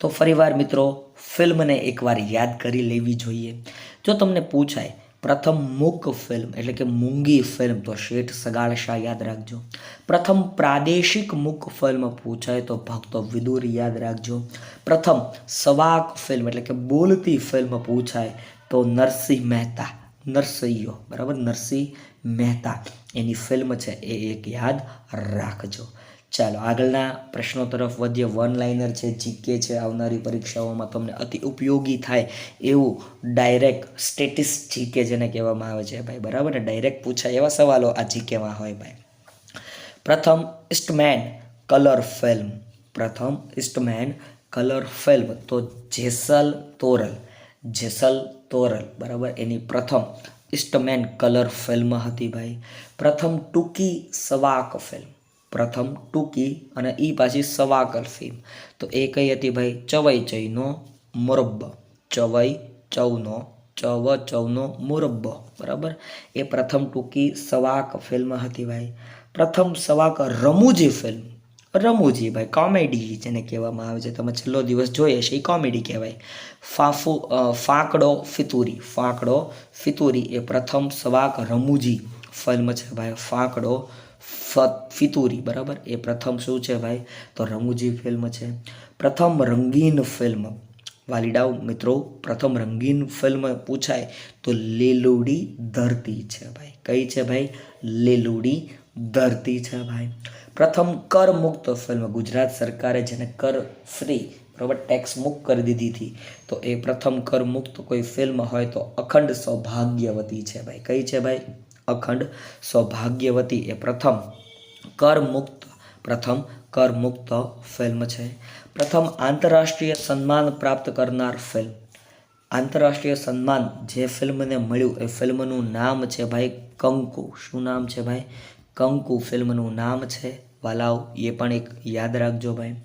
તો ફરીવાર મિત્રો, ફિલ્મને એકવાર યાદ કરી લેવી જોઈએ. જો તમને પૂછાય, પ્રથમ મૂક ફિલ્મ એટલે કે મૂંગી ફિલ્મ, તો શેઠ સગાળ શાહ યાદ રાખજો. પ્રથમ પ્રાદેશિક મૂક ફિલ્મ પૂછાય, તો ભક્તો વિદુર યાદ રાખજો. પ્રથમ સવાક ફિલ્મ એટલે કે બોલતી ફિલ્મ પૂછાય, તો નરસિંહ મહેતા, નરસૈયો, બરાબર? નરસિંહ મહેતા. એની ફિલ્મ છે, એ એક યાદ રાખજો. ચાલો, આગળના પ્રશ્નો તરફ વધીએ. વન લાઇનર છે, જીકે છે, આવનારી પરીક્ષાઓમાં તમને અતિ ઉપયોગી થાય એવું ડાયરેક્ટ સ્ટેટિસ જીકે જેને કહેવામાં આવે છે. ભાઈ, બરાબર ને? ડાયરેક્ટ પૂછાય એવા સવાલો આ જીકેમાં હોય ભાઈ. પ્રથમ, ઇસ્ટમેન કલર ફિલ્મ. પ્રથમ, ઇસ્ટમેન કલર ફિલ્મ. તો જેસલ તોરલ. જેસલ તોરલ, બરાબર? એની પ્રથમ ઇસ્ટમેન કલર ફિલ્મ હતી ભાઈ. પ્રથમ ટૂંકી સવાક ફિલ્મ. પ્રથમ ટૂંકી અને એ પાછી સવાકલ ફિલ્મ તો એ કઈ હતી ભાઈ? ચવઈ ચઈનો મુરબ્બ. ચવઈ ચૌનો, ચવ ચૌનો મુરબ્બો. બરાબર? એ પ્રથમ ટૂંકી સવાક ફિલ્મ હતી ભાઈ. પ્રથમ સવાક રમૂજી ફિલ્મ રમૂજી ભાઈ કોમેડી જેને કહેવામાં આવે છે. તમે છેલ્લો દિવસ જોઈએ છે એ કોમેડી કહેવાય. ફાફુ ફાંકડો ફિતુરી. ફાંકડો ફિતુરી એ પ્રથમ સવાક રમૂજી ફિલ્મ છે ભાઈ. ફાંકડો ફિતુરી, બરાબર? એ પ્રથમ શું છે ભાઈ? તો રમૂજી ફિલ્મ છે. પ્રથમ રંગીન ફિલ્મ વાલીડાઓ મિત્રો, પ્રથમ રંગીન ફિલ્મ પૂછાય તો લીલુડી ધરતી છે ભાઈ. કઈ છે ભાઈ? લીલુડી ધરતી છે ભાઈ. પ્રથમ કર મુક્ત ફિલ્મ ગુજરાત સરકારે જેને કર ફ્રી બરાબર ટેક્સ મુક્ત કરી દીધી હતી. તો એ પ્રથમ કર મુક્ત કોઈ ફિલ્મ હોય તો અખંડ સૌભાગ્યવતી છે ભાઈ. કઈ છે ભાઈ? અખંડ સૌભાગ્યવતી એ પ્રથમ કર મુક્ત પ્રથમ કરમુક્ત ફિલ્મ છે. પ્રથમ આંતરરાષ્ટ્રીય સન્માન પ્રાપ્ત કરનાર ફિલ્મ. આંતરરાષ્ટ્રીય સન્માન જે ફિલ્મને મળ્યું એ ફિલ્મનું નામ છે ભાઈ કંકુ. શું નામ છે ભાઈ? કંકુ ફિલ્મનું નામ છે. વાલાઓ એ પણ એક યાદ રાખજો ભાઈ.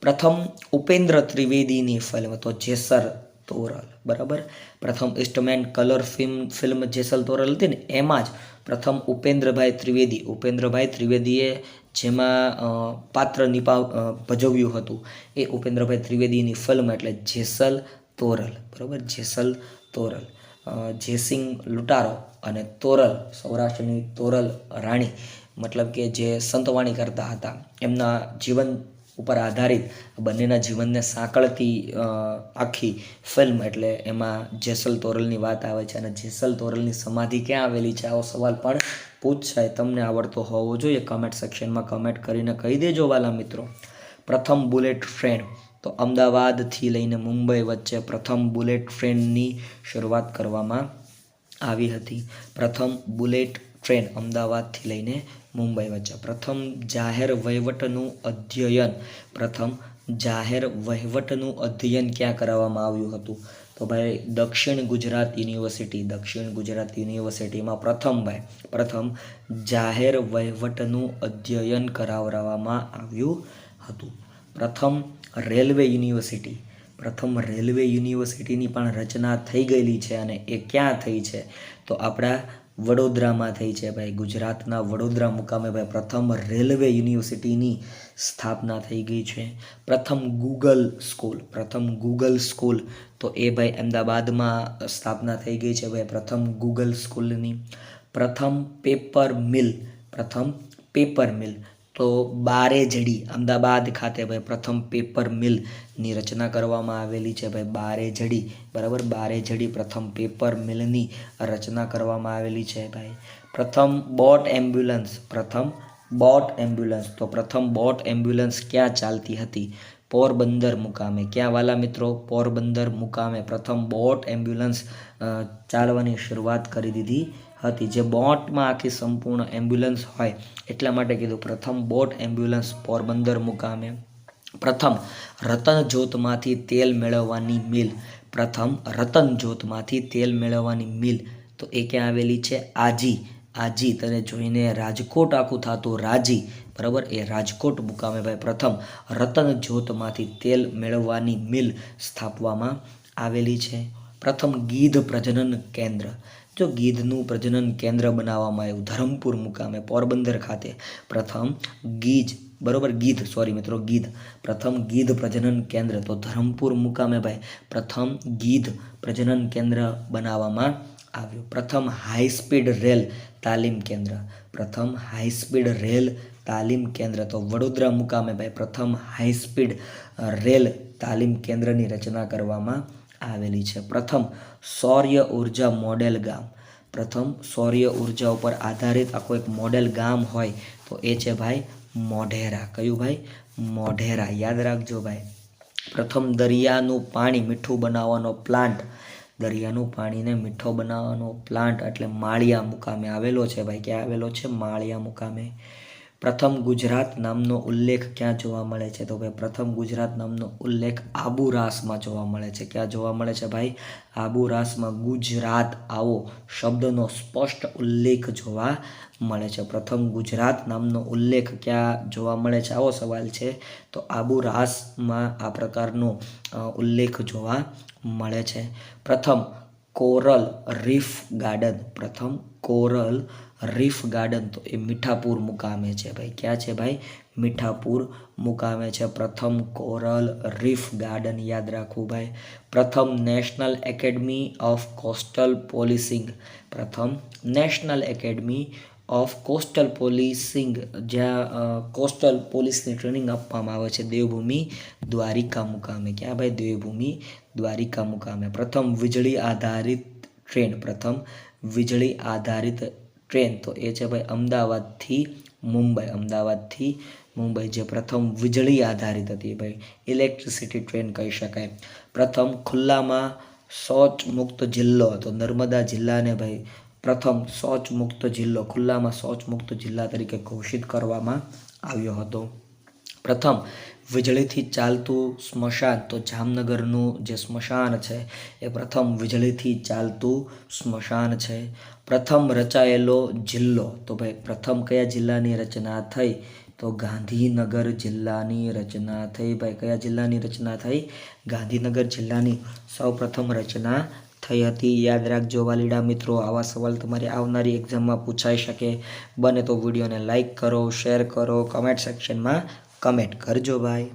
પ્રથમ ઉપેન્દ્ર ત્રિવેદીની ફિલ્મ. તો જેસર તોરલ, બરાબર? પ્રથમ Eastman colour film film Jesal Toral હતી ને, એમાં જ પ્રથમ ઉપેન્દ્રભાઈ ત્રિવેદી, ઉપેન્દ્રભાઈ ત્રિવેદીએ જેમાં પાત્ર નિભાવ ભજવ્યું હતું, એ ઉપેન્દ્રભાઈ ત્રિવેદીની ફિલ્મ એટલે જેસલ તોરલ, બરાબર? જેસલ તોરલ. જેસિંગ લૂંટારો અને તોરલ, સૌરાષ્ટ્રની તોરલ રાણી, મતલબ કે જે સંતવાણી કરતા હતા, એમના જીવન ઉપર આધારિત બંનેના જીવનને સાંકળતી આખી ફિલ્મ એટલે એમાં જેસલ તોરલની વાત આવે છે અને જેસલ તોરલની સમાધિ ક્યાં આવેલી છે? આવો સવાલ પણ પૂછાય. તમને આવડતો હોવો જોઈએ. કમેન્ટ સેક્શનમાં કમેન્ટ કરીને કહી દેજો વાલા મિત્રો. પ્રથમ બુલેટ ટ્રેન તો અમદાવાદથી લઈને મુંબઈ વચ્ચે પ્રથમ બુલેટ ટ્રેનની શરૂઆત કરવામાં આવી હતી. પ્રથમ બુલેટ ટ્રેન અમદાવાદથી લઈને મુંબઈ વચ્ચે. પ્રથમ જાહેર વહીવટનું અધ્યયન, પ્રથમ જાહેર વહીવટનું અધ્યયન ક્યાં કરાવવામાં આવ્યું હતું? તો ભાઈ, દક્ષિણ ગુજરાત યુનિવર્સિટી, દક્ષિણ ગુજરાત યુનિવર્સિટીમાં પ્રથમ ભાઈ, પ્રથમ જાહેર વહીવટનું અધ્યયન કરાવવામાં આવ્યું હતું. પ્રથમ રેલવે યુનિવર્સિટી, પ્રથમ રેલવે યુનિવર્સિટીની પણ રચના થઈ ગયેલી છે અને એ ક્યાં થઈ છે? તો આપણા વડોદરામાં થઈ છે ભાઈ. ગુજરાતના વડોદરા મુકામે ભાઈ પ્રથમ રેલવે યુનિવર્સિટીની સ્થાપના થઈ ગઈ છે. પ્રથમ ગૂગલ સ્કૂલ, પ્રથમ ગૂગલ સ્કૂલ તો એ ભાઈ અમદાવાદમાં સ્થાપના થઈ ગઈ છે ભાઈ પ્રથમ ગૂગલ સ્કૂલની. પ્રથમ પેપર મિલ, પ્રથમ પેપર મિલ તો બારેજડી અમદાવાદ ખાતે ભાઈ પ્રથમ પેપર મિલની રચના કરવામાં આવેલી છે ભાઈ બારેજડી બરાબર? બારેજડી પ્રથમ પેપર મિલની રચના કરવામાં આવેલી છે ભાઈ. પ્રથમ બોટ એમ્બ્યુલન્સ પ્રથમ બોટ એમ્બ્યુલન્સ તો પ્રથમ બોટ એમ્બ્યુલન્સ ક્યાં ચાલતી હતી? પોરબંદર મુકામે. ક્યાં વાલા મિત્રો? પોરબંદર મુકામે પ્રથમ બોટ એમ્બ્યુલન્સ ચાલવાની શરૂઆત કરી દીધી. હતી, જે બોટમાં આખી સંપૂર્ણ એમ્બ્યુલન્સ હોય. એટલા માટે કીધું, પ્રથમ બોટ એમ્બ્યુલન્સ પોરબંદર મુકામે. પ્રથમ રતન જ્યોતમાંથી તેલ મેળવવાની મિલ. પ્રથમ રતન જ્યોતમાંથી તેલ મેળવવાની મિલ. તો એ ક્યાં આવેલી છે? આજી. આજી. તને જોઈને રાજકોટ આખું થતું રાજી. બરાબર? એ રાજકોટ મુકામે ભાઈ. પ્રથમ રતન જ્યોતમાંથી તેલ મેળવવાની મિલ સ્થાપવામાં આવેલી છે. પ્રથમ ગીધ પ્રજનન કેન્દ્ર. જો ગીધનું પ્રજનન કેન્દ્ર બનાવવામાં આવ્યું. ધરમપુર મુકામે પોરબંદર ખાતે પ્રથમ ગીજ બરોબર ગીધ સોરી મિત્રો, ગીધ. પ્રથમ ગીધ પ્રજનન કેન્દ્ર. તો ધરમપુર મુકામે ભાઈ પ્રથમ ગીધ પ્રજનન કેન્દ્ર બનાવવામાં આવ્યું. પ્રથમ હાઈ સ્પીડ રેલ તાલીમ કેન્દ્ર. પ્રથમ હાઈ સ્પીડ રેલ તાલીમ કેન્દ્ર. તો વડોદરા મુકામે ભાઈ પ્રથમ હાઈ સ્પીડ રેલ તાલીમ કેન્દ્રની રચના કરવામાં આવેલી છે. પ્રથમ, સૌર્ય ઊર્જા મોડેલ ગામ. પ્રથમ, સૌર્ય ઊર્જા ઉપર આધારિત આખું એક મોડેલ ગામ હોય તો એ છે ભાઈ મોઢેરા. કયું ભાઈ? મોઢેરા. યાદ રાખજો ભાઈ. પ્રથમ, દરિયાનું પાણી મીઠું બનાવવાનો પ્લાન્ટ. દરિયાનું પાણીને મીઠો બનાવવાનો પ્લાન્ટ. એટલે માળિયા મુકામે આવેલો છે ભાઈ. ક્યાં આવેલો છે? માળિયા મુકામે. પ્રથમ ગુજરાત નામનો ઉલ્લેખ ક્યાં જોવા મળે છે? તો ભાઈ, પ્રથમ ગુજરાત નામનો ઉલ્લેખ આબુરાસમાં જોવા મળે છે. ક્યાં જોવા મળે છે ભાઈ? આબુરાસમાં ગુજરાત આવો શબ્દનો સ્પષ્ટ ઉલ્લેખ જોવા મળે છે. પ્રથમ ગુજરાત નામનો ઉલ્લેખ ક્યાં જોવા મળે છે? આવો સવાલ છે. તો આબુરાસમાં આ પ્રકારનો ઉલ્લેખ જોવા મળે છે. પ્રથમ કોરલ રીફ ગાર્ડન. પ્રથમ કોરલ રીફ ગાર્ડન, તો એ મીઠાપુર મુકામે છે ભાઈ. ક્યાં છે ભાઈ? મીઠાપુર મુકામે છે. પ્રથમ કોરલ રીફ ગાર્ડન યાદ રાખવું ભાઈ. પ્રથમ national academy of coastal policing. પ્રથમ national academy of coastal policing, જ્યાં કોસ્ટલ પોલીસની ટ્રેનિંગ આપવામાં આવે છે દેવભૂમિ દ્વારિકા મુકામે. ક્યાં ભાઈ? દેવભૂમિ દ્વારિકા મુકામે. પ્રથમ વીજળી આધારિત ટ્રેન, પ્રથમ વીજળી આધારિત ટ્રેન તો એ છે ભાઈ અમદાવાદથી મુંબઈ. અમદાવાદથી મુંબઈ જે પ્રથમ વીજળી આધારિત હતી ભાઈ. ઇલેક્ટ્રિસિટી ટ્રેન કહી શકાય. પ્રથમ ખુલ્લામાં શૌચ મુક્ત જિલ્લો હતો. નર્મદા જિલ્લાને ભાઈ પ્રથમ શૌચ મુક્ત જિલ્લો, ખુલ્લામાં શૌચ મુક્ત જિલ્લા તરીકે ઘોષિત કરવામાં આવ્યો હતો. પ્રથમ વીજળીથી ચાલતું સ્મશાન, તો જામનગરનું જે સ્મશાન છે, એ પ્રથમ વીજળીથી ચાલતું સ્મશાન છે. પ્રથમ રચાયેલો જિલ્લો, તો ભાઈ પ્રથમ કયા જિલ્લાની રચના થઈ? તો ગાંધીનગર જિલ્લાની રચના થઈ ભાઈ. કયા જિલ્લાની રચના થઈ? ગાંધીનગર જિલ્લાની સૌપ્રથમ રચના થઈ હતી. યાદ રાખજો વાલીડા મિત્રો, આવા સવાલ તમારી આવનારી એક્ઝામમાં પૂછાઈ શકે. બને તો વિડીયોને લાઇક કરો શેર કરો કમેન્ટ સેક્શનમાં કમેન્ટ કરજો ભાઈ.